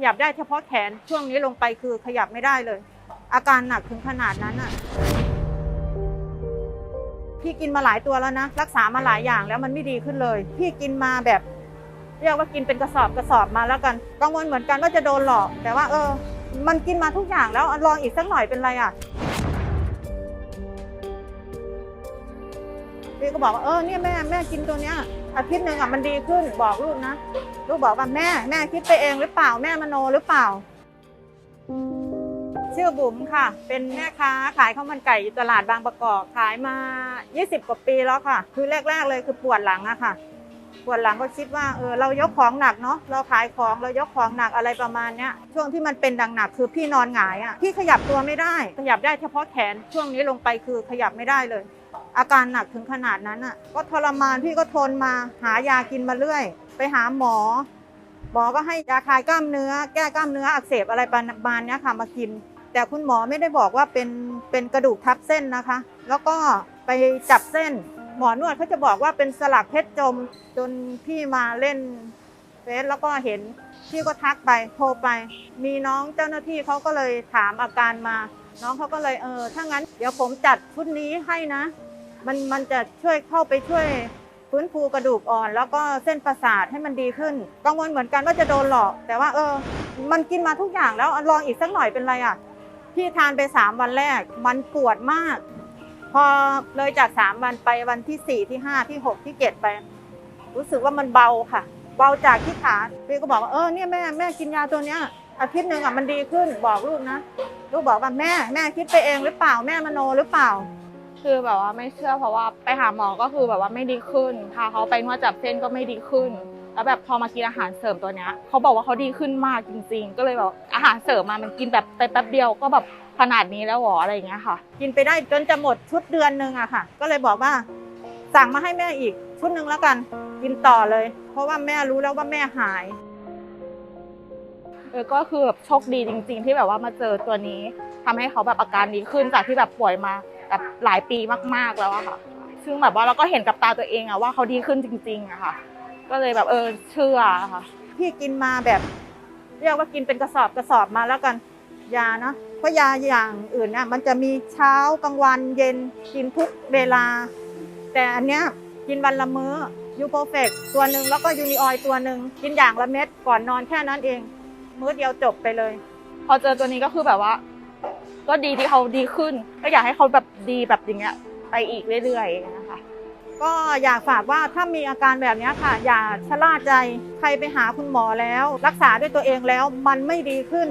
ขยับได้เฉพาะแขนช่วงนี้ลงไปคือขยับไม่ได้เลย อาการหนักถึงขนาดนั้นอะพี่กินมาหลายตัวแล้วนะ รักษามาหลายอย่างแล้วมันไม่ดีขึ้นเลย พี่กินมาแบบ เรียกว่ากินเป็นกระสอบกระสอบมาแล้วกันกังวลเหมือนกันว่าจะโดนหลอก แต่ว่าเออ มันกินมาทุกอย่างแล้วลองอีกสักหน่อยเป็นไรอะ พี่ก็บอกว่าเออเนี่ยแม่แม่กินตัวเนี้ยอาทิตย์หนึ่งอะมันดีขึ้นบอกลูกนะลูกบอกว่าแม่แม่คิดไปเองหรือเปล่าแม่มโนหรือเปล่า ชื่อบุ๋มค่ะ เป็นแม่ค้าขายข้าวมันไก่อยู่ตลาดบางประกอบขายมา 20 กว่าปีแล้วค่ะ คือแรก ๆ เลยคือปวดหลังอะค่ะ ปวดหลังก็คิดว่าเออเรายกของหนักเนาะเราขายของเรายกของหนักอะไรประมาณเนี้ยช่วงที่มันเป็นดังหนักคือพี่นอนหงายอะพี่ขยับตัวไม่ได้ ขยับได้เฉพาะแขนช่วงนี้ลงไปคือขยับไม่ได้เลย อาการหนักถึงขนาดนั้นอะ ก็ทรมานพี่ก็ทนมาหายากินมาเรื่อย ไปหาหมอ หมอก็ให้ยาคลายกล้ามเนื้อ แก้กล้ามเนื้ออักเสบอะไรประมาณนี้ยค่ะมากิน แต่คุณหมอไม่ได้บอกว่าเป็นเป็นกระดูกทับเส้นนะคะ แล้วก็ไปจับเส้น หมอนวดเขาจะบอกว่าเป็นสลักเพชรจมจนพี่มาเล่นเฟซแล้วก็เห็นพี่ก็ทักไปโทรไป มีน้องเจ้าหน้าที่เขาก็เลยถามอาการมา น้องเขาก็เลยเออถ้างั้น เดี๋ยวผมจัดชุดนี้ให้นะ มันมันจะช่วยเข้าไปช่วยฟื้นฟูกระดูกอ่อน แล้วก็เส้นประสาทให้มันดีขึ้น กังวลเหมือนกันว่าจะโดนหลอก แต่ว่าเออ มันกินมาทุกอย่างแล้วลองอีกสักหน่อยเป็นไรอะพี่ทานไปสามวันแรก มันปวดมาก พอเลยจากสามวันไปวันที่สี่ที่ห้าที่หกที่เจ็ดไป รู้สึกว่ามันเบาค่ะ เบาจากที่ขาพี่ก็บอกว่าเออเนี่ยแม่แม่กินยาตัวเนี้ยอาทิตย์หนึ่งอะมันดีขึ้นบอกลูกนะลูกบอกว่าแม่แม่คิดไปเองหรือเปล่าแม่มโนหรือเปล่า คือแบบว่าไม่เชื่อเพราะว่าไปหาหมอก็คือแบบว่าไม่ดีขึ้น พาเขาไปนวดจับเส้นก็ไม่ดีขึ้น แล้วแบบพอมากินอาหารเสริมตัวเนี้ยเขาบอกว่าเขาดีขึ้นมากจริง ๆ ก็เลยแบบอาหารเสริมมามันกินแบบไปแป๊บเดียวก็แบบขนาดนี้แล้วหรออะไรอย่างเงี้ยค่ะ กินไปได้จนจะหมดชุดเดือนหนึ่งอะค่ะ ก็เลยบอกว่า สั่งมาให้แม่อีกชุดหนึ่งแล้วกัน กินต่อเลย เพราะว่าแม่รู้แล้วว่าแม่หายเออก็คือแบบโชคดีจริง ๆ ที่แบบว่ามาเจอตัวนี้ทำให้เขาแบบอาการดีขึ้นจากที่แบบป่วยมา แบบหลายปีมากๆแล้วอะค่ะ ซึ่งแบบว่าเราก็เห็นกับตาตัวเองอะว่าเขาดีขึ้นจริงๆอะค่ะ ก็เลยแบบเออเชื่ออะค่ะ พี่กินมาแบบ เรียกว่ากินเป็นกระสอบกระสอบมาแล้วกันยาเนาะเพราะยาอย่างอื่นเนี่ยมันจะมีเช้ากลางวันเย็นกินทุกเวลา แต่อันเนี้ยกินวันละมื้อยูโปรเฟกตัวหนึ่งแล้วก็ยูนิออยตัวหนึ่งกินอย่างละเม็ดก่อนนอนแค่นั้นเอง มื้อเดียวจบไปเลย พอเจอตัวนี้ก็คือแบบว่า ก็ดีที่เขาดีขึ้น ก็อยากให้เขาแบบดีแบบอย่างเงี้ยไปอีกเรื่อยๆนะคะก็อยากฝากว่าถ้ามีอาการแบบนี้ค่ะ อย่าชะล่าใจใครไปหาคุณหมอแล้ว รักษาด้วยตัวเองแล้วมันไม่ดีขึ้น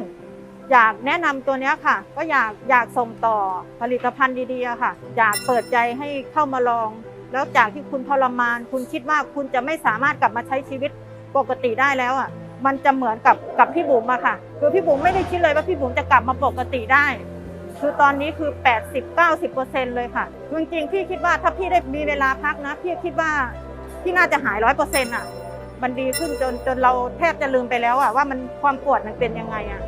อยากแนะนำตัวนี้ค่ะ ก็อยากอยากส่งต่อผลิตภัณฑ์ดีๆค่ะ อยากเปิดใจให้เข้ามาลอง แล้วจากที่คุณทรมาน คุณคิดว่าคุณจะไม่สามารถกลับมาใช้ชีวิตปกติได้แล้วอะมันจะเหมือนกับกับพี่บุ๋มอะค่ะ คือพี่บุ๋มไม่ได้คิดเลยว่าพี่บุ๋มจะกลับมาปกติได้ คือตอนนี้คือ 80-90%เลยค่ะจริงๆพี่คิดว่าถ้าพี่ได้มีเวลาพักนะ พี่คิดว่าพี่น่าจะหายร้อยเปอร์เซ็นต์อะ มันดีขึ้นจนจนเราแทบจะลืมไปแล้วอะว่ามันความปวดมันเป็นยังไงอะ